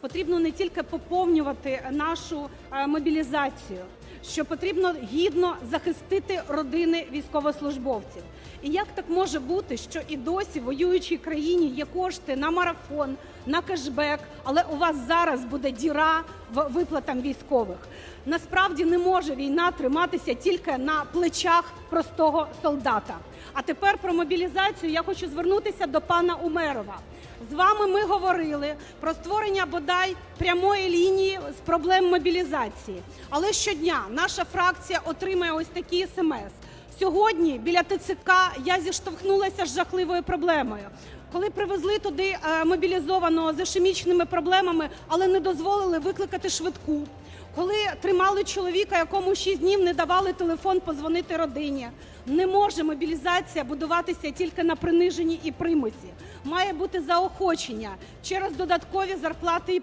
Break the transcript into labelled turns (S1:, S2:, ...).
S1: потрібно не тільки поповнювати нашу е, мобілізацію, що потрібно гідно захистити родини військовослужбовців. І як так може бути, що і досі в воюючій країні є кошти на марафон, на кешбек, але у вас зараз буде діра в виплатам військових? Насправді не може війна триматися тільки на плечах простого солдата. А тепер про мобілізацію я хочу звернутися до пана Умерова. З вами ми говорили про створення бодай прямої лінії з проблем мобілізації. Але щодня наша фракція отримає ось такі смс. Сьогодні біля ТЦК я зіштовхнулася з жахливою проблемою. Коли привезли туди е, мобілізованого з ішемічними проблемами, але не дозволили викликати швидку. Коли тримали чоловіка, якому 6 днів не давали телефон позвонити родині. Не може мобілізація будуватися тільки на приниженні і примусі. Має бути заохочення через додаткові зарплати і